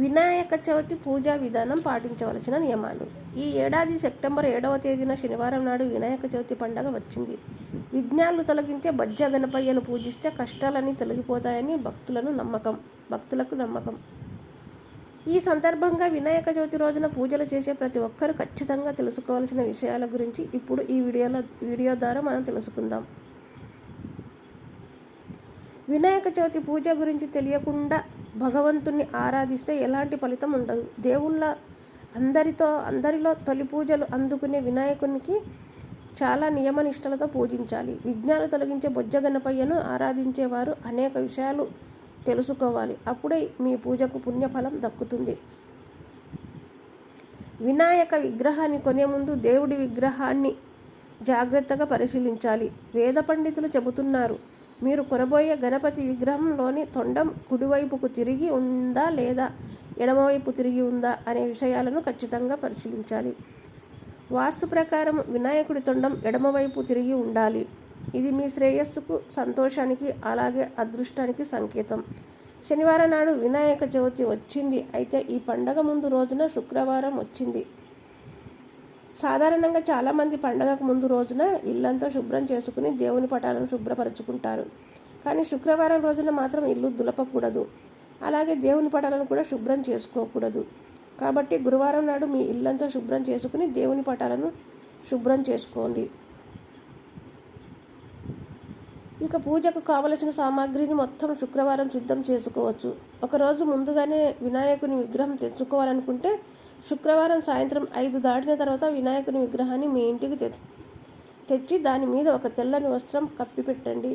వినాయక చవితి పూజా విధానం పాటించవలసిన నియమాలు. ఈ ఏడాది సెప్టెంబర్ ఏడవ తేదీన శనివారం నాడు వినాయక చవితి పండగ వచ్చింది. విఘ్నాలు తొలగించే బజ్జ గణపయ్యను పూజిస్తే కష్టాలన్నీ తొలగిపోతాయని భక్తులను నమ్మకం భక్తులకు నమ్మకం. ఈ సందర్భంగా వినాయక చవితి రోజున పూజలు చేసే ప్రతి ఒక్కరూ ఖచ్చితంగా తెలుసుకోవాల్సిన విషయాల గురించి ఇప్పుడు ఈ వీడియోలో వీడియో ద్వారా మనం తెలుసుకుందాం. వినాయక చవితి పూజ గురించి తెలియకుండా భగవంతుణ్ణి ఆరాధిస్తే ఎలాంటి ఫలితం ఉండదు. దేవుళ్ళ అందరితో అందరిలో తొలి పూజలు అందుకునే వినాయకునికి చాలా నియమనిష్టలతో పూజించాలి. విఘ్నాలు తొలగించే బొజ్జ గణపయ్యను ఆరాధించేవారు అనేక విషయాలు తెలుసుకోవాలి. అప్పుడే మీ పూజకు పుణ్యఫలం దక్కుతుంది. వినాయక విగ్రహాన్ని కొనే ముందు దేవుడి విగ్రహాన్ని జాగ్రత్తగా పరిశీలించాలి. వేద పండితులు చెబుతున్నారు మీరు కొనబోయే గణపతి విగ్రహంలోని తొండం కుడివైపుకు తిరిగి ఉందా లేదా ఎడమవైపు తిరిగి ఉందా అనే విషయాలను ఖచ్చితంగా పరిశీలించాలి. వాస్తు ప్రకారం వినాయకుడి తొండం ఎడమవైపు తిరిగి ఉండాలి. ఇది మీ శ్రేయస్సుకు సంతోషానికి అలాగే అదృష్టానికి సంకేతం. శనివారం నాడు వినాయక చవితి వచ్చింది. అయితే ఈ పండగ ముందు రోజున శుక్రవారం వచ్చింది. సాధారణంగా చాలామంది పండగకు ముందు రోజున ఇల్లంతా శుభ్రం చేసుకుని దేవుని పటాలను శుభ్రపరచుకుంటారు. కానీ శుక్రవారం రోజున మాత్రం ఇల్లు దులపకూడదు. అలాగే దేవుని పటాలను కూడా శుభ్రం చేసుకోకూడదు. కాబట్టి గురువారం నాడు మీ ఇల్లంతా శుభ్రం చేసుకుని దేవుని పటాలను శుభ్రం చేసుకోండి. ఇక పూజకు కావలసిన సామాగ్రిని మొత్తం శుక్రవారం సిద్ధం చేసుకోవచ్చు. ఒకరోజు ముందుగానే వినాయకుని విగ్రహం తెచ్చుకోవాలనుకుంటే శుక్రవారం సాయంత్రం ఐదు దాటిన తర్వాత వినాయకుని విగ్రహాన్ని మీ ఇంటికి తె తెచ్చి దాని మీద ఒక తెల్లని వస్త్రం కప్పి పెట్టండి.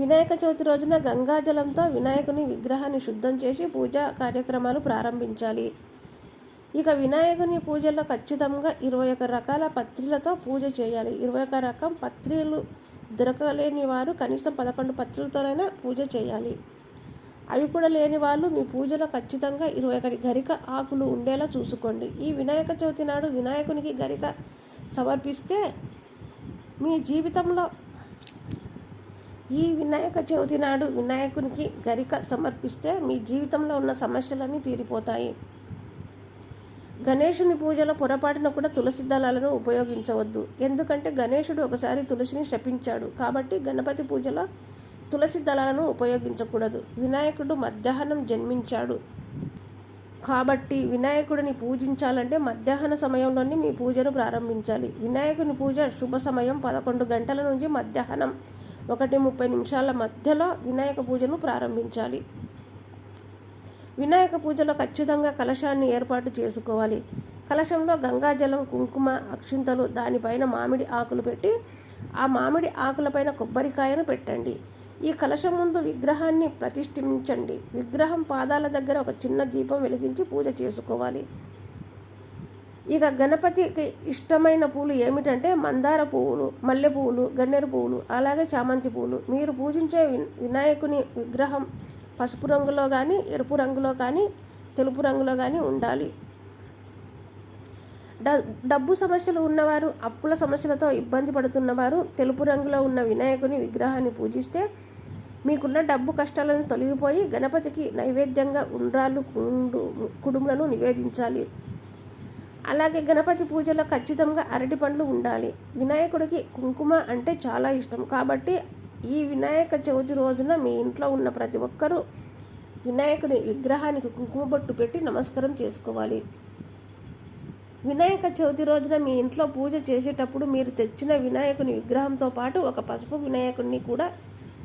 వినాయక చవితి రోజున గంగాజలంతో వినాయకుని విగ్రహాన్ని శుద్ధం చేసి పూజా కార్యక్రమాలు ప్రారంభించాలి. ఇక వినాయకుని పూజలో ఖచ్చితంగా ఇరవై ఒక రకాల పత్రిలతో పూజ చేయాలి. ఇరవై ఒక రకం పత్రిలు దొరకలేని వారు కనీసం పదకొండు పత్రులతోనైనా పూజ చేయాలి. అవి కూడా లేని వాళ్ళు మీ పూజలో ఖచ్చితంగా ఇరవై ఒకటి గరిక ఆకులు ఉండేలా చూసుకోండి. ఈ వినాయక చవితి నాడు వినాయకునికి గరిక సమర్పిస్తే మీ జీవితంలో ఈ వినాయక చవితి నాడు వినాయకునికి గరిక సమర్పిస్తే మీ జీవితంలో ఉన్న సమస్యలన్నీ తీరిపోతాయి. గణేషుని పూజలో పొరపాటున కూడా తులసి దళాలను ఉపయోగించవద్దు. ఎందుకంటే గణేషుడు ఒకసారి తులసిని శపించాడు కాబట్టి గణపతి పూజలో తులసి దళాలను ఉపయోగించకూడదు. వినాయకుడు మధ్యాహ్నం జన్మించాడు. కాబట్టి వినాయకుడిని పూజించాలంటే మధ్యాహ్న సమయంలోనే మీ పూజను ప్రారంభించాలి. వినాయకుని పూజ శుభ సమయం పదకొండు గంటల నుంచి మధ్యాహ్నం ఒకటి ముప్పై నిమిషాల మధ్యలో వినాయక పూజను ప్రారంభించాలి. వినాయక పూజలో ఖచ్చితంగా కలశాన్ని ఏర్పాటు చేసుకోవాలి. కలశంలో గంగాజలం కుంకుమ అక్షింతలు దానిపైన మామిడి ఆకులు పెట్టి ఆ మామిడి ఆకులపైన కొబ్బరికాయను పెట్టండి. ఈ కలశం ముందు విగ్రహాన్ని ప్రతిష్ఠించండి. విగ్రహం పాదాల దగ్గర ఒక చిన్న దీపం వెలిగించి పూజ చేసుకోవాలి. ఇక గణపతికి ఇష్టమైన పూలు ఏమిటంటే మందార పువ్వులు మల్లె పువ్వులు గన్నేరు పువ్వులు అలాగే చామంతి పువ్వులు. మీరు పూజించే వినాయకుని విగ్రహం పసుపు రంగులో కానీ ఎరుపు రంగులో కానీ తెలుపు రంగులో కానీ ఉండాలి. డబ్బు సమస్యలు ఉన్నవారు అప్పుల సమస్యలతో ఇబ్బంది పడుతున్నవారు తెలుపు రంగులో ఉన్న వినాయకుని విగ్రహాన్ని పూజిస్తే మీకున్న డబ్బు కష్టాలను తొలగిపోయి గణపతికి నైవేద్యంగా ఉండ్రాలు కుండు కుడుములను నివేదించాలి. అలాగే గణపతి పూజలో ఖచ్చితంగా అరటి పండ్లు ఉండాలి. వినాయకుడికి కుంకుమ అంటే చాలా ఇష్టం. కాబట్టి ఈ వినాయక చవితి రోజున మీ ఇంట్లో ఉన్న ప్రతి ఒక్కరూ వినాయకుని విగ్రహానికి కుంకుమ బొట్టు పెట్టి నమస్కారం చేసుకోవాలి. వినాయక చవితి రోజున మీ ఇంట్లో పూజ చేసేటప్పుడు మీరు తెచ్చిన వినాయకుని విగ్రహంతో పాటు ఒక పసుపు వినాయకుడిని కూడా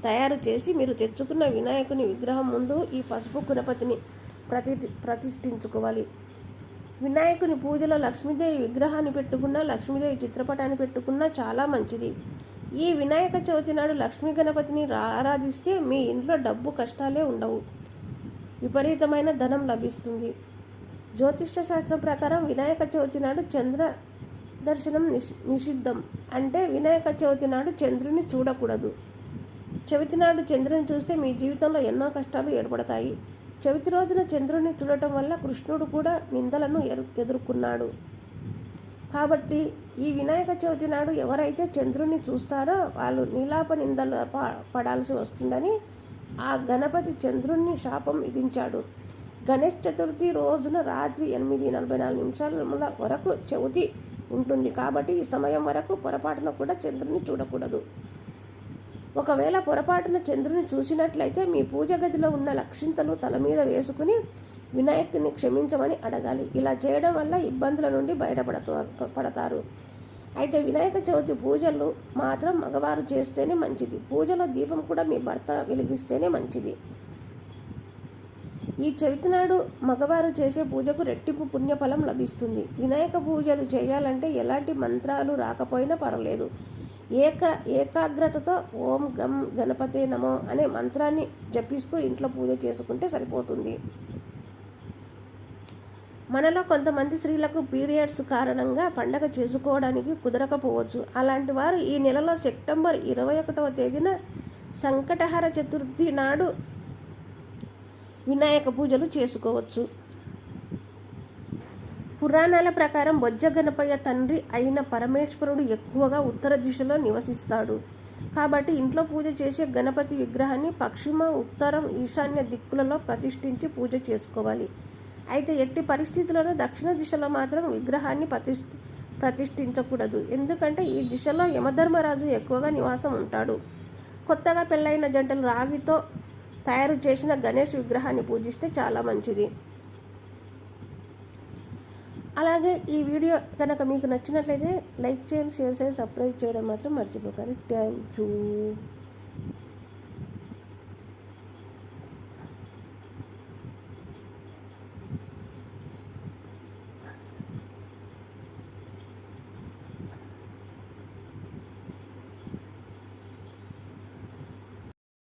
తయారు చేసి మీరు తెచ్చుకున్న వినాయకుని విగ్రహం ముందు ఈ పసుపు గణపతిని ప్రతి ప్రతిష్ఠించుకోవాలి. వినాయకుని పూజలో లక్ష్మీదేవి విగ్రహాన్ని పెట్టుకున్నా లక్ష్మీదేవి చిత్రపటాన్ని పెట్టుకున్నా చాలా మంచిది. ఈ వినాయక చవితి నాడు లక్ష్మీ గణపతిని ఆరాధిస్తే మీ ఇంట్లో డబ్బు కష్టాలే ఉండవు. విపరీతమైన ధనం లభిస్తుంది. జ్యోతిష్య శాస్త్రం ప్రకారం వినాయక చవితి నాడు చంద్ర దర్శనం నిష్ నిషిద్ధం. అంటే వినాయక చవితి నాడు చంద్రుని చూడకూడదు. చవితి నాడు చంద్రుని చూస్తే మీ జీవితంలో ఎన్నో కష్టాలు ఏర్పడతాయి. చవితి రోజున చంద్రుని చూడటం వల్ల కృష్ణుడు కూడా నిందలను ఎదుర్కొన్నాడు. కాబట్టి ఈ వినాయక చవితి నాడు ఎవరైతే చంద్రుని చూస్తారో వాళ్ళు నీలాప నిందలు పడాల్సి వస్తుందని ఆ గణపతి చంద్రుణ్ణి శాపం విధించాడు. గణేష్ చతుర్థి రోజున రాత్రి ఎనిమిది నలభై నాలుగు నిమిషాల వరకు చవితి ఉంటుంది కాబట్టి ఈ సమయం వరకు పొరపాటున కూడా చంద్రుని చూడకూడదు. ఒకవేళ పొరపాటున చంద్రుని చూసినట్లయితే మీ పూజ గదిలో ఉన్న లక్షింతలు తల మీద వేసుకుని వినాయకుని క్షమించమని అడగాలి. ఇలా చేయడం వల్ల ఇబ్బందుల నుండి బయటపడతారు పడతారు. అయితే వినాయక చవితి పూజలు మాత్రం మగవారు చేస్తేనే మంచిది. పూజలో దీపం కూడా మీ భర్త వెలిగిస్తేనే మంచిది. ఈ చవితి నాడు మగవారు చేసే పూజకు రెట్టింపు పుణ్యఫలం లభిస్తుంది. వినాయక పూజలు చేయాలంటే ఎలాంటి మంత్రాలు రాకపోయినా పర్వాలేదు. ఏక ఏకాగ్రతతో ఓం గం గణపతి నమో అనే మంత్రాన్ని జపిస్తూ ఇంట్లో పూజ చేసుకుంటే సరిపోతుంది. మనలో కొంతమంది స్త్రీలకు పీరియడ్స్ కారణంగా పండగ చేసుకోవడానికి కుదరకపోవచ్చు. అలాంటి వారు ఈ నెలలో సెప్టెంబర్ ఇరవై ఒకటవ తేదీన సంకటహర చతుర్థి నాడు వినాయక పూజలు చేసుకోవచ్చు. పురాణాల ప్రకారం బొజ్జ గణపయ్య తండ్రి అయిన పరమేశ్వరుడు ఎక్కువగా ఉత్తర దిశలో నివసిస్తాడు. కాబట్టి ఇంట్లో పూజ చేసే గణపతి విగ్రహాన్ని పశ్చిమ ఉత్తరం ఈశాన్య దిక్కులలో ప్రతిష్ఠించి పూజ చేసుకోవాలి. అయితే ఎట్టి పరిస్థితుల్లోనూ దక్షిణ దిశలో మాత్రం విగ్రహాన్ని ప్రతి ప్రతిష్ఠించకూడదు. ఎందుకంటే ఈ దిశలో యమధర్మరాజు ఎక్కువగా నివాసం ఉంటాడు. కొత్తగా పెళ్ళైన జంటలు రాగితో తయారు చేసిన గణేష్ విగ్రహాన్ని పూజిస్తే చాలా మంచిది. అలాగే ఈ వీడియో కనుక మీకు నచ్చినట్లయితే లైక్ చేయండి షేర్ చేయండి సబ్స్క్రైబ్ చేయడం మాత్రం మర్చిపోకండి. Thank you.